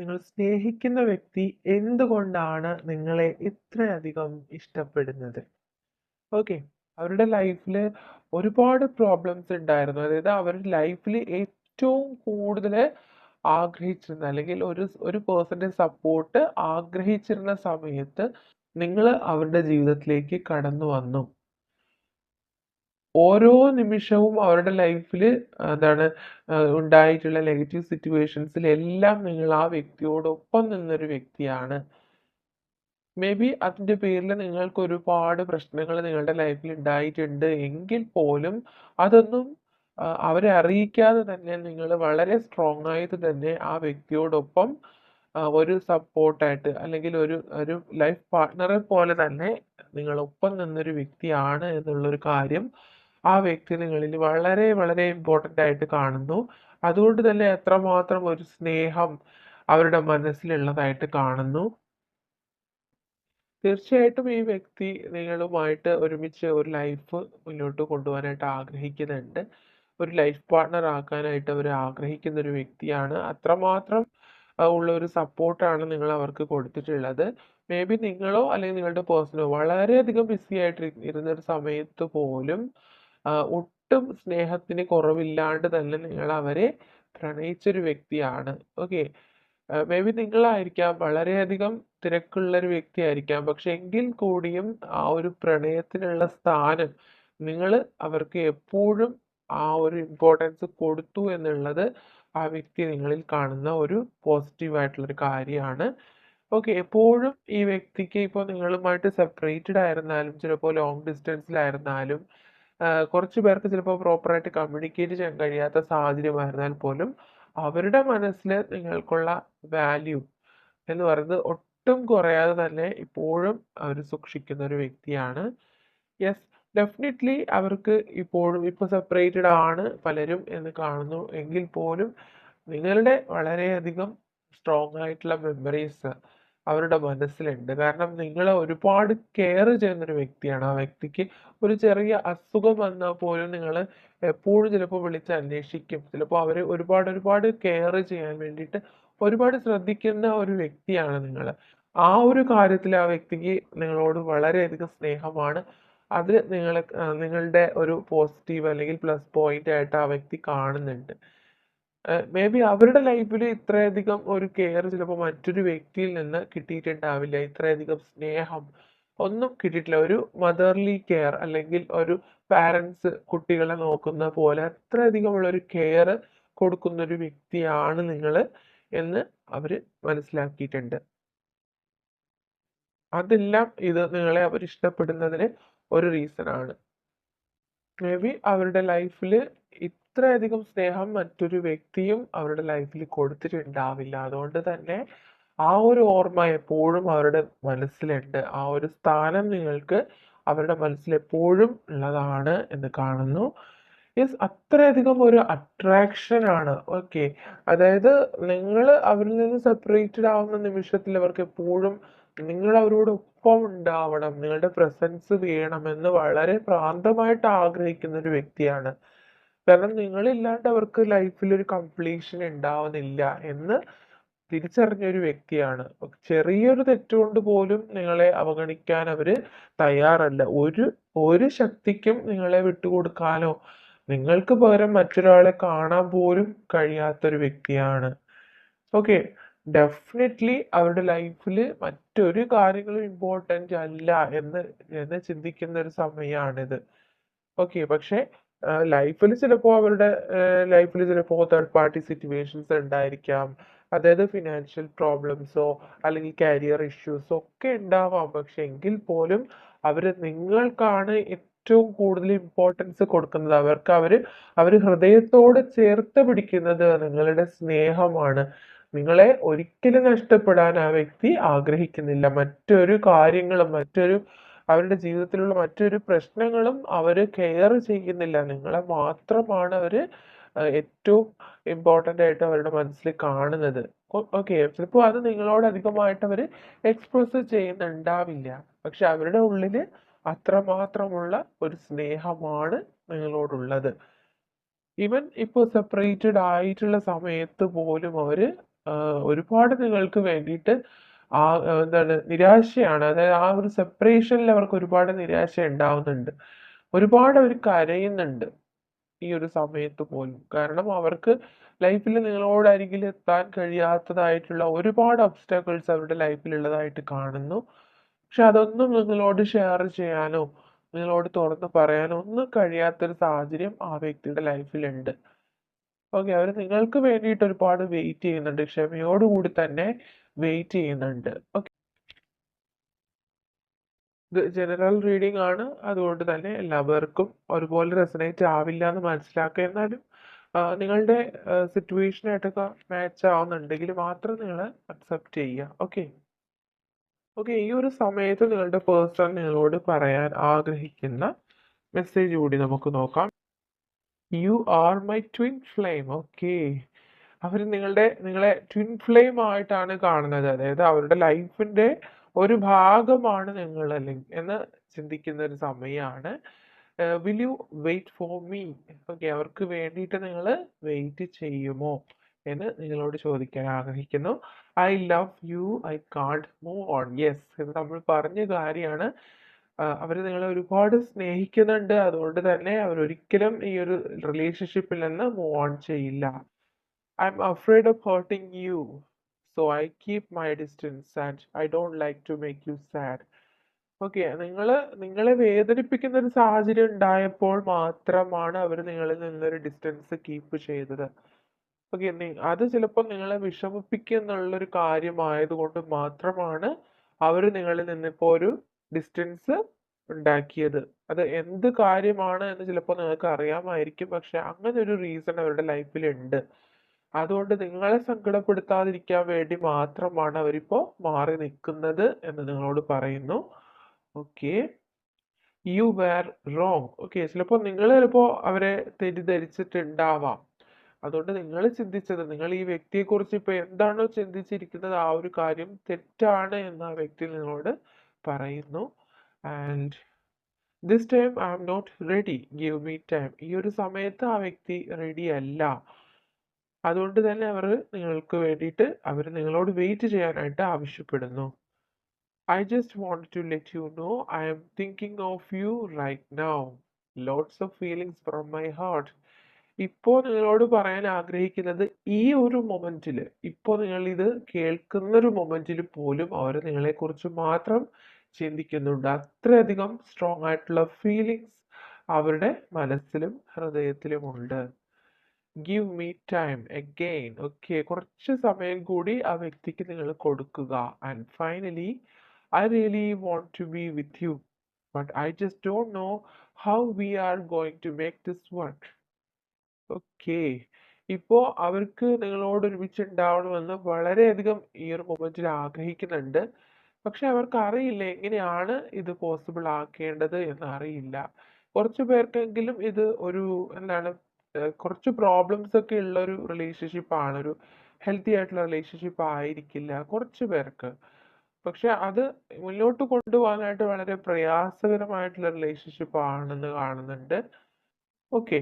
നിങ്ങൾ സ്നേഹിക്കുന്ന വ്യക്തി എന്തുകൊണ്ടാണ് നിങ്ങളെ ഇത്രയധികം ഇഷ്ടപ്പെടുന്നത്? ഓക്കെ. അവരുടെ ലൈഫിൽ ഒരുപാട് പ്രോബ്ലംസ് ഉണ്ടായിരുന്നു. അതായത് അവരുടെ ലൈഫിൽ ഏറ്റവും കൂടുതൽ ആഗ്രഹിച്ചിരുന്ന അല്ലെങ്കിൽ ഒരു ഒരു പേഴ്സന്റെ സപ്പോർട്ട് ആഗ്രഹിച്ചിരുന്ന സമയത്ത് നിങ്ങൾ അവരുടെ ജീവിതത്തിലേക്ക് കടന്നു വന്നു. ഓരോ നിമിഷവും അവരുടെ ലൈഫിൽ എന്താണ് ഉണ്ടായിട്ടുള്ള നെഗറ്റീവ് സിറ്റുവേഷൻസിൽ എല്ലാം നിങ്ങൾ ആ വ്യക്തിയോടൊപ്പം നിന്നൊരു വ്യക്തിയാണ്. മേ ബി അതിന്റെ പേരിൽ നിങ്ങൾക്ക് ഒരുപാട് പ്രശ്നങ്ങൾ നിങ്ങളുടെ ലൈഫിൽ ഉണ്ടായിട്ടുണ്ട് എങ്കിൽ പോലും അതൊന്നും അവരെ അറിയിക്കാതെ തന്നെ നിങ്ങൾ വളരെ സ്ട്രോങ് ആയിട്ട് തന്നെ ആ വ്യക്തിയോടൊപ്പം ഒരു സപ്പോർട്ടായിട്ട് അല്ലെങ്കിൽ ഒരു ഒരു ലൈഫ് പാർട്ട്ണറെ പോലെ തന്നെ നിങ്ങളൊപ്പം നിന്നൊരു വ്യക്തിയാണ് എന്നുള്ളൊരു കാര്യം ആ വ്യക്തി നിങ്ങളിൽ വളരെ വളരെ ഇമ്പോർട്ടന്റ് ആയിട്ട് കാണുന്നു. അതുകൊണ്ട് തന്നെ എത്രമാത്രം ഒരു സ്നേഹം അവരുടെ മനസ്സിലുള്ളതായിട്ട് കാണുന്നു. തീർച്ചയായിട്ടും ഈ വ്യക്തി നിങ്ങളുമായിട്ട് ഒരുമിച്ച് ഒരു ലൈഫ് മുന്നോട്ട് കൊണ്ടുപോകാനായിട്ട് ആഗ്രഹിക്കുന്നുണ്ട്. ഒരു ലൈഫ് പാർട്ട്ണർ ആക്കാനായിട്ട് അവർ ആഗ്രഹിക്കുന്ന ഒരു വ്യക്തിയാണ്. അത്രമാത്രം ഉള്ള ഒരു സപ്പോർട്ടാണ് നിങ്ങൾ അവർക്ക് കൊടുത്തിട്ടുള്ളത്. മേ ബി നിങ്ങളോ അല്ലെങ്കിൽ നിങ്ങളുടെ പേഴ്സണോ വളരെയധികം ബിസി ആയിട്ട് ഇരി ഇരുന്നൊരു സമയത്ത് പോലും ഒട്ടും സ്നേഹത്തിന് കുറവില്ലാണ്ട് തന്നെ നിങ്ങൾ അവരെ പ്രണയിച്ചൊരു വ്യക്തിയാണ്. ഓക്കെ. മേ ബി നിങ്ങളായിരിക്കാം വളരെയധികം തിരക്കുള്ള ഒരു വ്യക്തിയായിരിക്കാം. പക്ഷെ എങ്കിൽ കൂടിയും ആ ഒരു പ്രണയത്തിനുള്ള സ്ഥാനം നിങ്ങൾ അവർക്ക് എപ്പോഴും ആ ഒരു ഇമ്പോർട്ടൻസ് കൊടുത്തു എന്നുള്ളത് ആ വ്യക്തി നിങ്ങളിൽ കാണുന്ന ഒരു പോസിറ്റീവ് ആയിട്ടുള്ള ഒരു കാര്യമാണ്. ഓക്കെ. എപ്പോഴും ഈ വ്യക്തിക്ക് ഇപ്പൊ നിങ്ങളുമായിട്ട് സെപ്പറേറ്റഡ് ആയിരുന്നാലും ചിലപ്പോൾ ലോങ് ഡിസ്റ്റൻസിലായിരുന്നാലും കുറച്ച് പേർക്ക് ചിലപ്പോ പ്രോപ്പറായിട്ട് കമ്മ്യൂണിക്കേറ്റ് ചെയ്യാൻ കഴിയാത്ത സാഹചര്യമായിരുന്നാൽ പോലും അവരുടെ മനസ്സിൽ നിങ്ങൾക്കുള്ള വാല്യൂ എന്ന് പറയുന്നത് ഒട്ടും കുറയാതെ തന്നെ ഇപ്പോഴും അവർ സൂക്ഷിക്കുന്ന ഒരു വ്യക്തിയാണ്. യെസ് ഡെഫിനറ്റ്ലി അവർക്ക് ഇപ്പോഴും ഇപ്പൊ സെപ്പറേറ്റഡ് ആണ് പലരും എന്ന് കാണുന്നു എങ്കിൽ പോലും നിങ്ങളുടെ വളരെയധികം സ്ട്രോങ് ആയിട്ടുള്ള മെമ്മറീസ് അവരുടെ മനസ്സിലുണ്ട്. കാരണം നിങ്ങൾ ഒരുപാട് കെയർ ചെയ്യുന്ന ഒരു വ്യക്തിയാണ്. ആ വ്യക്തിക്ക് ഒരു ചെറിയ അസുഖം വന്നാൽ പോലും നിങ്ങൾ എപ്പോഴും ചിലപ്പോൾ വിളിച്ച് അന്വേഷിക്കും. ചിലപ്പോൾ അവരെ ഒരുപാട് ഒരുപാട് കെയർ ചെയ്യാൻ വേണ്ടിയിട്ട് ഒരുപാട് ശ്രദ്ധിക്കുന്ന ഒരു വ്യക്തിയാണ് നിങ്ങൾ ആ ഒരു കാര്യത്തിൽ ആ വ്യക്തിക്ക് നിങ്ങളോട് വളരെയധികം സ്നേഹമാണ്. അത് നിങ്ങൾ നിങ്ങളുടെ ഒരു പോസിറ്റീവ് അല്ലെങ്കിൽ പ്ലസ് പോയിന്റ് ആയിട്ട് ആ വ്യക്തി കാണുന്നുണ്ട്. മേ ബി അവരുടെ ലൈഫിൽ ഇത്രയധികം ഒരു കെയർ ചിലപ്പോൾ മറ്റൊരു വ്യക്തിയിൽ നിന്ന് കിട്ടിയിട്ടുണ്ടാവില്ല. ഇത്രയധികം സ്നേഹം ഒന്നും കിട്ടിയിട്ടില്ല. ഒരു മദർലി കെയർ അല്ലെങ്കിൽ ഒരു പാരൻസ് കുട്ടികളെ നോക്കുന്ന പോലെ അത്രയധികമുള്ള ഒരു കെയർ കൊടുക്കുന്ന ഒരു വ്യക്തിയാണ് നിങ്ങൾ എന്ന് അവർ മനസ്സിലാക്കിയിട്ടുണ്ട്. അതെല്ലാം ഇത് നിങ്ങളെ അവർ ഇഷ്ടപ്പെടുന്നതിന് ഒരു റീസൺ ആണ്. മേ ബി അവരുടെ ലൈഫിൽ ഇത്രയധികം സ്നേഹം മറ്റൊരു വ്യക്തിയും അവരുടെ ലൈഫിൽ കൊടുത്തിട്ടുണ്ടാവില്ല. അതുകൊണ്ട് തന്നെ ആ ഒരു ഓർമ്മ എപ്പോഴും അവരുടെ മനസ്സിലുണ്ട്. ആ ഒരു സ്ഥാനം നിങ്ങൾക്ക് അവരുടെ മനസ്സിൽ എപ്പോഴും ഉള്ളതാണ് എന്ന് കാണുന്നു. യെസ് അത്രയധികം ഒരു അട്രാക്ഷൻ ആണ്. ഓക്കെ. അതായത് നിങ്ങൾ അവരിൽ നിന്ന് സെപ്പറേറ്റഡ് ആവുന്ന നിമിഷത്തിൽ അവർക്ക് എപ്പോഴും നിങ്ങൾ അവരോടൊപ്പം ഉണ്ടാവണം. നിങ്ങളുടെ പ്രസൻസ് വേണമെന്ന് വളരെ പ്രാന്തമായിട്ട് ആഗ്രഹിക്കുന്ന ഒരു വ്യക്തിയാണ്. കാരണം നിങ്ങളില്ലാണ്ട് അവർക്ക് ലൈഫിൽ ഒരു കംപ്ലീഷൻ ഉണ്ടാവുന്നില്ല എന്ന് തിരിച്ചറിഞ്ഞ ഒരു വ്യക്തിയാണ്. ചെറിയൊരു തെറ്റുകൊണ്ട് പോലും നിങ്ങളെ അവഗണിക്കാൻ അവർ തയ്യാറല്ല. ഒരു ഒരു ശക്തിക്കും നിങ്ങളെ വിട്ടുകൊടുക്കാനോ നിങ്ങൾക്ക് പകരം മറ്റൊരാളെ കാണാൻ പോലും കഴിയാത്തൊരു വ്യക്തിയാണ്. ഓക്കെ. ഡെഫിനറ്റ്ലി അവരുടെ ലൈഫിൽ മറ്റൊരു കാര്യങ്ങളും ഇമ്പോർട്ടന്റ് അല്ല എന്ന് എന്ന് ചിന്തിക്കുന്ന ഒരു സമയാണിത്. ഓക്കെ. പക്ഷെ ആഹ് ചിലപ്പോൾ ചിലപ്പോ അവരുടെ ലൈഫിൽ ചിലപ്പോൾ ചിലപ്പോ തേർഡ് പാർട്ടി സിറ്റുവേഷൻസ് ഉണ്ടായിരിക്കാം. അതായത് ഫിനാൻഷ്യൽ പ്രോബ്ലംസോ അല്ലെങ്കിൽ കരിയർ ഇഷ്യൂസോ ഒക്കെ ഉണ്ടാവാം. പക്ഷെ എങ്കിൽ പോലും അവർ നിങ്ങൾക്കാണ് ഏറ്റവും കൂടുതൽ ഇമ്പോർട്ടൻസ് കൊടുക്കുന്നത്. അവർക്ക് അവർ അവർ ഹൃദയത്തോട് ചേർത്ത് പിടിക്കുന്നത് നിങ്ങളുടെ സ്നേഹമാണ്. നിങ്ങളെ ഒരിക്കലും നഷ്ടപ്പെടാൻ ആ വ്യക്തി ആഗ്രഹിക്കുന്നില്ല. മറ്റൊരു കാര്യങ്ങളും മറ്റൊരു അവരുടെ ജീവിതത്തിലുള്ള മറ്റൊരു പ്രശ്നങ്ങളും അവർ കെയർ ചെയ്യുന്നില്ല. നിങ്ങളെ മാത്രമാണ് ആഹ് ഏറ്റവും ഇമ്പോർട്ടന്റ് ആയിട്ട് അവരുടെ മനസ്സിൽ കാണുന്നത്. ഓക്കെ. ചിലപ്പോ അത് നിങ്ങളോട് അധികമായിട്ട് അവർ എക്സ്പ്രസ് ചെയ്യുന്നുണ്ടാവില്ല. പക്ഷെ അവരുടെ ഉള്ളിൽ അത്രമാത്രമുള്ള ഒരു സ്നേഹമാണ് നിങ്ങളോടുള്ളത്. ഈവൻ ഇപ്പൊ സെപ്പറേറ്റഡ് ആയിട്ടുള്ള സമയത്ത് പോലും ആഹ് ഒരുപാട് നിങ്ങൾക്ക് വേണ്ടിയിട്ട് ആ എന്താണ് നിരാശയാണ്. അതായത് ആ ഒരു സെപ്പറേഷനിൽ അവർക്ക് ഒരുപാട് നിരാശ ഉണ്ടാവുന്നുണ്ട്. ഒരുപാട് അവർ കരയുന്നുണ്ട്. ഈ ഒരു സമയത്ത് പോലും. കാരണം അവർക്ക് ലൈഫിൽ നിങ്ങളോട് അരികിൽ എത്താൻ കഴിയാത്തതായിട്ടുള്ള ഒരുപാട് ഒബ്സ്റ്റാക്കിൾസ് അവരുടെ ലൈഫിൽ ഉള്ളതായിട്ട് കാണുന്നു. പക്ഷെ അതൊന്നും നിങ്ങളോട് ഷെയർ ചെയ്യാനോ, നിങ്ങളോട് തുറന്ന് പറയാനോ ഒന്നും കഴിയാത്തൊരു സാഹചര്യം ആ വ്യക്തിയുടെ ലൈഫിലുണ്ട്. ഓക്കെ. അവർ നിങ്ങൾക്ക് വേണ്ടിയിട്ട് ഒരുപാട് വെയിറ്റ് ചെയ്യുന്നുണ്ട്. ക്ഷമയോടുകൂടി തന്നെ വെയിറ്റ് ചെയ്യുന്നുണ്ട്. ഓക്കെ. ജനറൽ റീഡിംഗ് ആണ്. അതുകൊണ്ട് തന്നെ എല്ലാവർക്കും ഒരുപോലെ റെസനേറ്റ് ആവില്ല എന്ന് മനസ്സിലാക്കുക. എന്നാലും നിങ്ങളുടെ സിറ്റുവേഷനായിട്ടൊക്കെ മാച്ച് ആവുന്നുണ്ടെങ്കിൽ മാത്രം നിങ്ങൾ അക്സെപ്റ്റ് ചെയ്യുക. ഓക്കെ. ഓക്കെ. ഈ ഒരു സമയത്ത് നിങ്ങളുടെ പേഴ്സൺ നിങ്ങളോട് പറയാൻ ആഗ്രഹിക്കുന്ന മെസ്സേജ് കൂടി നമുക്ക് നോക്കാം. You are my twin flame. Okay. അവർ നിങ്ങളുടെ നിങ്ങളെ ട്വിൻ ഫ്ലെയിം ആയിട്ടാണ് കാണുന്നത്. അതായത് അവരുടെ ലൈഫിന്റെ ഒരു ഭാഗമാണ് നിങ്ങൾ അല്ലെങ്കിൽ എന്ന് ചിന്തിക്കുന്ന ഒരു സമയമാണ് will you wait for me? Okay. അവർക്ക് വേണ്ടിയിട്ട് നിങ്ങൾ വെയിറ്റ് ചെയ്യുമോ? എന്ന് നിങ്ങളോട് ചോദിക്കാൻ ആഗ്രഹിക്കുന്നു. I love you. I can't move on. Yes. ഇത് നമ്മൾ പറഞ്ഞ കാര്യാണ്. അവർ നിങ്ങളെ ഒരുപാട് സ്നേഹിക്കുന്നുണ്ട്. അതുകൊണ്ട് തന്നെ അവർ ഒരിക്കലും ഈ ഒരു റിലേഷൻഷിപ്പിൽ നിന്ന് മൂവ് ഓൺ ചെയ്യില്ല. I'm afraid of hurting you. So I keep my distance and I don't like to make you sad. Okay. നിങ്ങൾ നിങ്ങളെ വേദനിപ്പിക്കുന്ന ഒരു സാഹചര്യം ഉണ്ടായപ്പോൾ മാത്രമാണ് അവർ നിങ്ങളിൽ നിന്നൊരു ഡിസ്റ്റൻസ് കീപ്പ് ചെയ്തത്. ഓക്കെ. അത് ചിലപ്പോൾ നിങ്ങളെ വിഷമിപ്പിക്കുന്നുള്ളൊരു കാര്യമായതുകൊണ്ട് മാത്രമാണ് അവർ നിങ്ങളിൽ നിന്ന് ഒരു ഡിസ്റ്റൻസ് ഉണ്ടാക്കിയത്. അത് എന്ത് കാര്യമാണ് എന്ന് ചിലപ്പോൾ നിങ്ങൾക്ക് അറിയാമായിരിക്കും. പക്ഷെ അങ്ങനെ ഒരു റീസൺ അവരുടെ ലൈഫിൽ ഉണ്ട് അതുകൊണ്ട് നിങ്ങളെ സങ്കടപ്പെടുത്താതിരിക്കാൻ വേണ്ടി മാത്രമാണ് അവരിപ്പോ മാറി നിൽക്കുന്നത് എന്ന് നിങ്ങളോട് പറയുന്നു. Okay. You were wrong. Okay. ചിലപ്പോ നിങ്ങൾ ചിലപ്പോ അവരെ തെറ്റിദ്ധരിച്ചിട്ടുണ്ടാവാം. അതുകൊണ്ട് നിങ്ങൾ ചിന്തിച്ചത് നിങ്ങൾ ഈ വ്യക്തിയെക്കുറിച്ച് ഇപ്പൊ എന്താണോ ചിന്തിച്ചിരിക്കുന്നത് ആ ഒരു കാര്യം തെറ്റാണ് എന്ന് ആ വ്യക്തി നിങ്ങളോട് പറയുന്നു. And this time I am not ready. Give me time. ഈ ഒരു സമയത്ത് ആ വ്യക്തി റെഡി അല്ല. അതുകൊണ്ട് തന്നെ അവർ നിങ്ങൾക്ക് വേണ്ടിയിട്ട് അവർ നിങ്ങളോട് വെയിറ്റ് ചെയ്യാനായിട്ട് ആവശ്യപ്പെടുന്നു. I just want to let you know I'm thinking of you right now. Lots of feelings from my heart. ഇപ്പോ നിങ്ങളോട് പറയാൻ ആഗ്രഹിക്കുന്നത് ഈ ഒരു മൊമെന്റിൽ ഇപ്പോൾ നിങ്ങൾ ഇത് കേൾക്കുന്ന ഒരു മൊമെന്റിൽ പോലും അവർ നിങ്ങളെക്കുറിച്ച് മാത്രം ചിന്തിക്കുന്നുണ്ട്. അത്രയധികം സ്ട്രോങ് ആയിട്ടുള്ള ഫീലിങ്സ് അവരുടെ മനസ്സിലും ഹൃദയത്തിലും ഉണ്ട് give me time again. Okay. കുറച്ച് സമയം കൂടി ആ വ്യക്തിക്ക് നിങ്ങൾ കൊടുക്കുക. And finally I really want to be with you. But I just don't know how we are going to make this work. Okay. ഇപ്പോ അവർക്ക് നിങ്ങളോട് ഒരുമിച്ച് ഉണ്ടാവണമെന്ന് വളരെയധികം ഈ ഒരു മൊമെന്റിൽ ആഗ്രഹിക്കുന്നുണ്ട്. പക്ഷെ അവർക്ക് അറിയില്ല എങ്ങനെയാണ് ഇത് പോസിബിൾ ആക്കേണ്ടത് എന്ന് അറിയില്ല. കുറച്ച് പേർക്കെങ്കിലും ഇത് ഒരു എന്താണ് ഏർ കുറച്ച് പ്രോബ്ലംസ് ഒക്കെ ഉള്ള ഒരു റിലേഷൻഷിപ്പ് ആണ്. ഒരു ഹെൽത്തി ആയിട്ടുള്ള റിലേഷൻഷിപ്പ് ആയിരിക്കില്ല കുറച്ച് പേർക്ക്. പക്ഷെ അത് മുന്നോട്ട് കൊണ്ടുപോകാനായിട്ട് വളരെ പ്രയാസകരമായിട്ടുള്ള റിലേഷൻഷിപ്പ് ആണെന്ന് കാണുന്നുണ്ട്. ഓക്കെ.